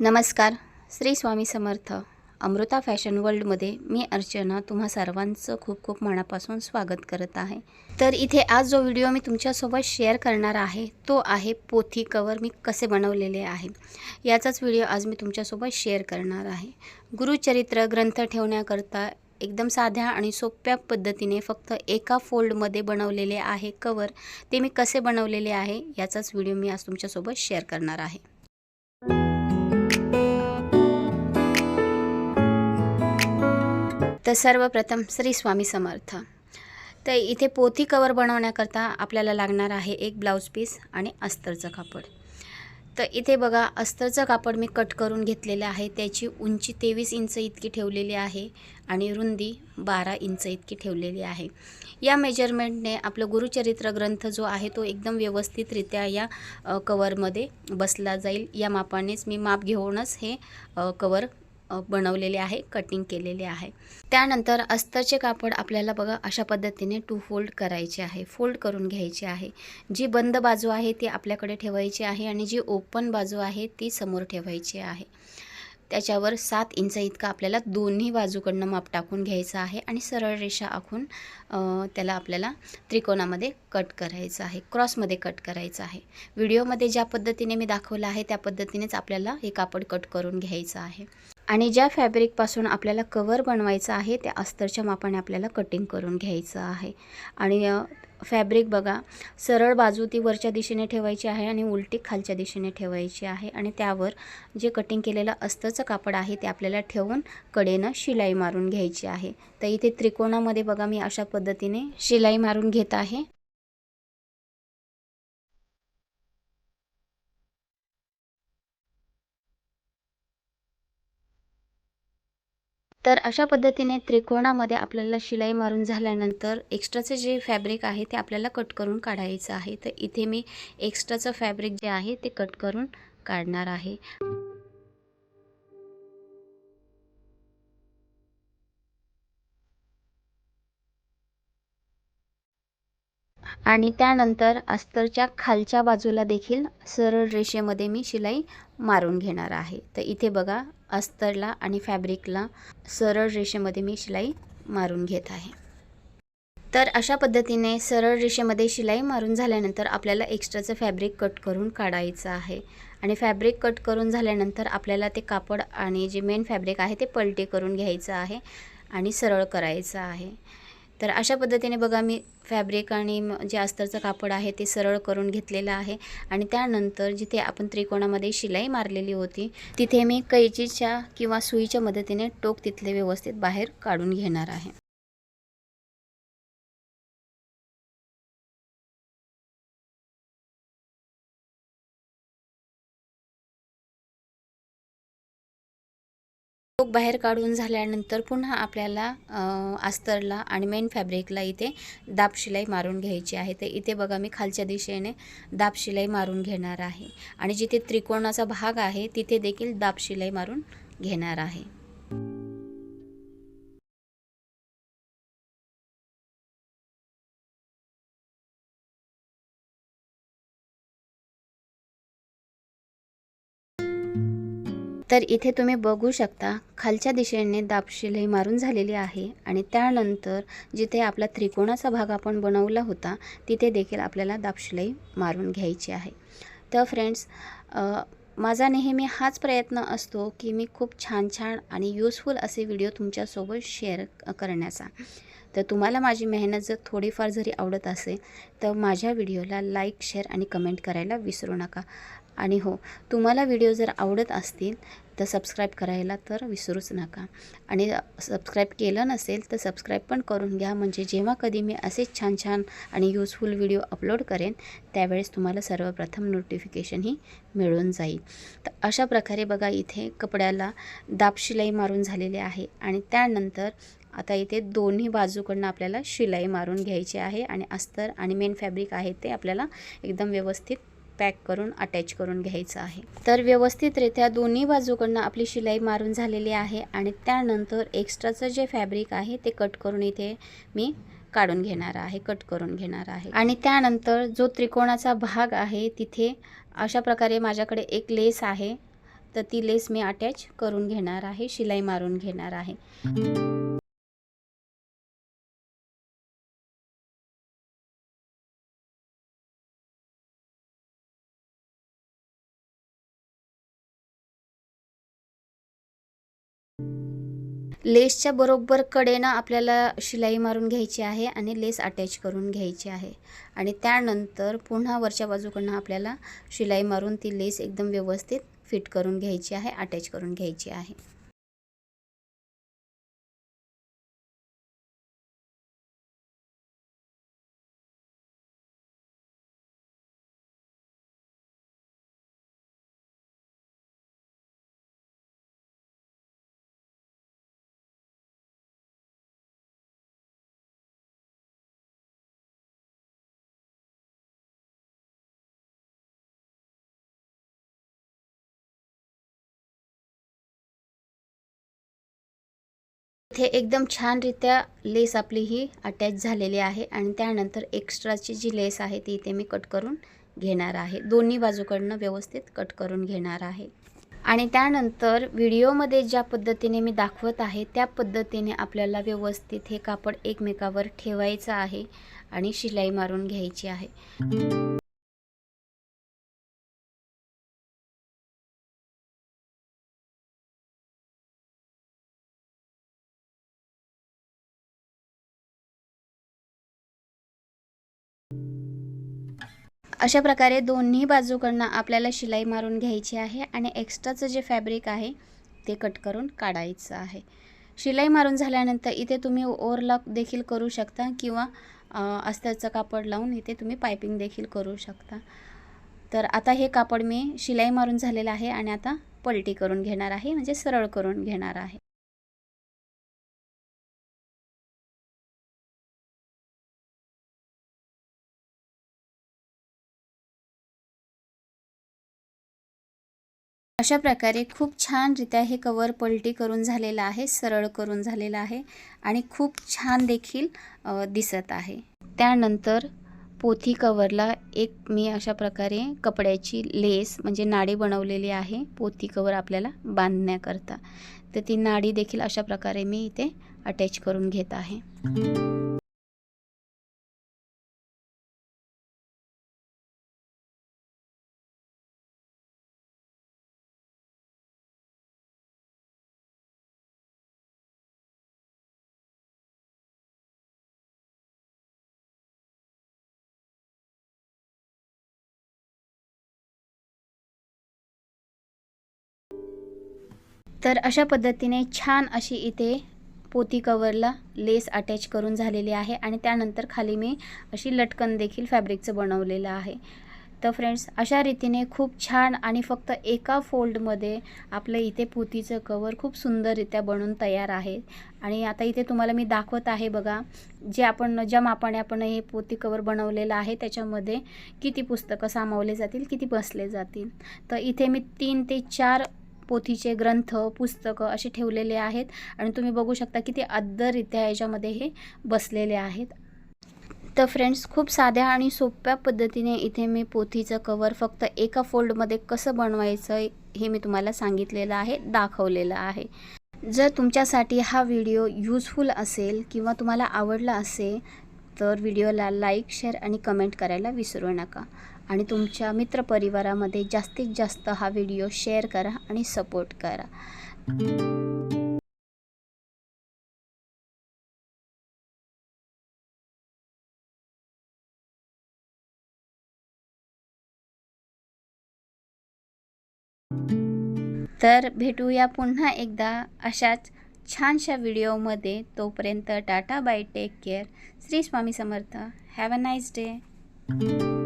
नमस्कार. श्री स्वामी समर्थ अमृता फॅशन वर्ल्डमध्ये मी अर्चना तुम्हा सर्वांचं खूप खूप मनापासून स्वागत करत आहे. तर इथे आज जो व्हिडिओ मी तुमच्यासोबत शेअर करणार आहे तो आहे पोथी कवर मी कसे बनवलेले आहे. याचाच व्हिडिओ आज मी तुमच्यासोबत शेअर करणार आहे. गुरुचरित्र ग्रंथ ठेवण्याकरता एकदम साध्या आणि सोप्या पद्धतीने फक्त एका फोल्डमध्ये बनवलेले आहे कवर ते मी कसे बनवलेले आहे याचाच व्हिडिओ मी आज तुमच्यासोबत शेअर करणार आहे. तर सर्वप्रथम श्री स्वामी समर्थ. तर इथे पोथी कवर बनवण्याकरता आपल्याला लागणार आहे एक ब्लाऊज पीस आणि अस्तरचं कापड. तर इथे बघा अस्तरचं कापड मी कट करून घेतलेलं आहे. त्याची उंची तेवीस इंच इतकी ठेवलेली आहे आणि रुंदी बारा इंच इतकी ठेवलेली आहे. या मेजरमेंटने आपलं गुरुचरित्र ग्रंथ जो आहे तो एकदम व्यवस्थितरित्या या कवरमध्ये बसला जाईल. या मापानेच मी माप घेऊनच हे कवर बनवलेले आहे कटिंग केलेले आहे. त्यानंतर अस्तरचे कापड आपल्याला बघा अशा पद्धतीने टू फोल्ड करायचे आहे. फोल्ड करून घ्यायचे आहे. जी बंद बाजू आहे ती आपल्याकडे ठेवायची आहे आणि जी ओपन बाजू आहे ती समोर ठेवायची आहे. त्याच्यावर सात इंच इतका आपल्याला दोन्ही बाजूकडनं माप टाकून घ्यायचं आहे आणि सरळ रेषा आखून त्याला आपल्याला त्रिकोणामध्ये कट करायचं आहे. क्रॉसमध्ये कट करायचं आहे. व्हिडिओमध्ये ज्या पद्धतीने मी दाखवलं आहे त्या पद्धतीनेच आपल्याला हे कापड कट करून घ्यायचं आहे. आणि ज्या फॅब्रिकपासून आपल्याला कवर बनवायचं आहे त्या अस्तरच्या मापाने आपल्याला कटिंग करून घ्यायचं आहे. आणि फॅब्रिक बघा सरळ बाजू ती वरच्या दिशेने ठेवायची आहे आणि उलटी खालच्या दिशेने ठेवायची आहे आणि त्यावर जे कटिंग केलेलं अस्तरचं कापड आहे ते आपल्याला ठेवून कडेनं शिलाई मारून घ्यायची आहे. तर इथे त्रिकोणामध्ये बघा मी अशा पद्धतीने शिलाई मारून घेत आहे. तर अशा पद्धतीने त्रिकोणामध्ये आपल्याला शिलाई मारून झाल्यानंतर एक्स्ट्राचे जे फॅब्रिक आहे ते आपल्याला कट करून काढायचं आहे. तर इथे मी एक्स्ट्राचं फॅब्रिक जे आहे ते कट करून काढणार आहे. आणि त्यानंतर अस्तरच्या खालच्या बाजूला देखील सरळ रेषेमध्ये मी शिलाई मारून घेणार आहे. तर इथे बघा अस्तरला आणि फॅब्रिकला सरळ रेषेमध्ये मी शिलाई मारून घेत आहे. तर अशा पद्धतीने सरळ रेषेमध्ये शिलाई मारून झाल्यानंतर आपल्याला एक्स्ट्राचं फॅब्रिक कट करून काढायचं आहे. आणि फॅब्रिक कट करून झाल्यानंतर आपल्याला ते कापड आणि जे मेन फॅब्रिक आहे ते पलटे करून घ्यायचं आहे आणि सरळ करायचं आहे. तर अशा पद्धतीने बघा मी फॅब्रिक आणि म- जे अस्तरचं कापड आहे ते सरळ करून घेतलेलं आहे. आणि त्यानंतर जिथे आपण त्रिकोणामध्ये शिलाई मारलेली होती तिथे मी कैचीच्या किंवा सुईच्या मदतीने टोक तिथले व्यवस्थित बाहेर काढून घेणार आहे. टोक बाहेर काढून झाल्यानंतर पुन्हा आपल्याला अस्तरला आणि मेन फॅब्रिकला इथे दाब शिलाई मारून घ्यायची आहे. तर इथे बघा मी खालच्या दिशेने दाब शिलाई मारून घेणार आहे. आणि जिथे त्रिकोणाचा भाग आहे तिथे देखील दाब शिलाई मारून घेणार आहे. तर इथे तुम्ही बघू शकता खालच्या दिशेने दाबशिलाई मारून झालेली आहे आणि त्यानंतर जिथे आपला त्रिकोणाचा भाग आपण बनवला होता तिथे देखील आपल्याला दाबशिलाई मारून घ्यायची आहे. तर फ्रेंड्स माझा नेहमी हाच प्रयत्न असतो की मी खूप छान छान आणि यूजफुल असे व्हिडिओ तुमच्यासोबत शेअर करण्याचा. तर तुम्हाला माझी मेहनत जर थोडीफार जरी आवडत असेल तर माझ्या व्हिडिओला लाईक शेअर आणि कमेंट करायला विसरू नका. आणि हो तुम्हाला व्हिडिओ जर आवडत असतील तर सबस्क्राईब करायला तर विसरूच नका. आणि सबस्क्राईब केलं नसेल तर सबस्क्राईब पण करून घ्या. म्हणजे जेव्हा कधी मी असेच छान छान आणि यूजफुल व्हिडिओ अपलोड करेन त्यावेळेस तुम्हाला सर्वप्रथम नोटिफिकेशनही मिळून जाईल. तर अशा प्रकारे बघा इथे कपड्याला दाब शिलाई मारून झालेली आहे. आणि त्यानंतर आता इथे दोन्ही बाजूकडनं आपल्याला शिलाई मारून घ्यायची आहे. आणि अस्तर आणि मेन फॅब्रिक आहे ते आपल्याला एकदम व्यवस्थित पॅक करून अटॅच करून घ्यायचं आहे. तर व्यवस्थितरित्या दोन्ही बाजूकडनं आपली शिलाई मारून झालेली आहे आणि त्यानंतर एक्स्ट्राचं जे फॅब्रिक आहे ते कट करून इथे मी काढून घेणार आहे कट करून घेणार आहे. आणि त्यानंतर जो त्रिकोणाचा भाग आहे तिथे अशा प्रकारे माझ्याकडे एक लेस आहे. तर ती लेस मी अटॅच करून घेणार आहे शिलाई मारून घेणार आहे. लेसच्या बरोबर कडेनं आपल्याला शिलाई मारून घ्यायची आहे आणि लेस अटॅच करून घ्यायची आहे. आणि त्यानंतर पुन्हा वरच्या बाजूकडनं आपल्याला शिलाई मारून ती लेस एकदम व्यवस्थित फिट करून घ्यायची आहे अटॅच करून घ्यायची आहे. इथे एकदम छानरित्या लेस आपली ही अटॅच झालेली आहे आणि त्यानंतर एक्स्ट्राची जी लेस आहे ती इथे मी कट करून घेणार आहे. दोन्ही बाजूकडनं व्यवस्थित कट करून घेणार आहे. आणि त्यानंतर व्हिडिओमध्ये ज्या पद्धतीने मी दाखवत आहे त्या पद्धतीने आपल्याला व्यवस्थित हे कापड एकमेकावर ठेवायचं आहे आणि शिलाई मारून घ्यायची आहे. अशा प्रकारे दोन्ही बाजूकडनं आपल्याला शिलाई मारून घ्यायची आहे आणि एक्स्ट्राचं जे फॅब्रिक आहे ते कट करून काढायचं आहे. शिलाई मारून झाल्यानंतर इथे तुम्ही ओरलॉक देखील करू शकता किंवा अस्तरचं कापड लावून इथे तुम्ही पायपिंग देखील करू शकता. तर आता हे कापड मी शिलाई मारून झालेलं आहे आणि आता पलटी करून घेणार आहे म्हणजे सरळ करून घेणार आहे. अशा प्रकारे खूप छानरित्या हे कवर पलटी करून झालेलं आहे सरळ करून झालेलं आहे आणि खूप छान देखील दिसत आहे. त्यानंतर पोथी कवरला एक मी अशा प्रकारे कपड्याची लेस म्हणजे नाडी बनवलेली आहे पोथी कवर आपल्याला बांधण्याकरता. तर ती नाडी देखील अशा प्रकारे मी इथे अटॅच करून घेत आहे. तर अशा पद्धतीने छान अशी इथे पोती कवरला लेस अटॅच करून झालेली आहे आणि त्यानंतर खाली मी अशी लटकन देखील फॅब्रिकचं बनवलेलं आहे. तर फ्रेंड्स अशा रीतीने खूप छान आणि फक्त एका फोल्डमध्ये आपलं इथे पोतीचं कवर खूप सुंदररित्या बनून तयार आहे. आणि आता इथे तुम्हाला मी दाखवत आहे बघा जे आपण ज्या मापाने आपण हे पोती कवर बनवलेलं आहे त्याच्यामध्ये किती पुस्तकं सामावले जातील किती बसले जातील. तर इथे मी तीन ते चार पोथीचे ग्रंथ पुस्तकं असे ठेवलेले आहेत. आणि तुम्ही बघू शकता की ते याच्यामध्ये हे बसलेले आहेत. तर फ्रेंड्स खूप साध्या आणि सोप्या पद्धतीने इथे मी पोथीचं कवर फक्त एका फोल्डमध्ये कसं बनवायचं हे मी तुम्हाला सांगितलेलं आहे दाखवलेलं आहे. जर तुमच्यासाठी हा व्हिडिओ यूजफुल असेल किंवा तुम्हाला आवडला असेल तर व्हिडिओला लाईक शेअर आणि कमेंट करायला विसरू नका. आणि तुमच्या मित्रपरिवारामध्ये जास्तीत जास्त हा व्हिडिओ शेअर करा आणि सपोर्ट करा. तर भेटूया पुन्हा एकदा अशाच छानशा व्हिडिओमध्ये. तोपर्यंत tata bye take care. Shri Swami Samarth. Have a nice day.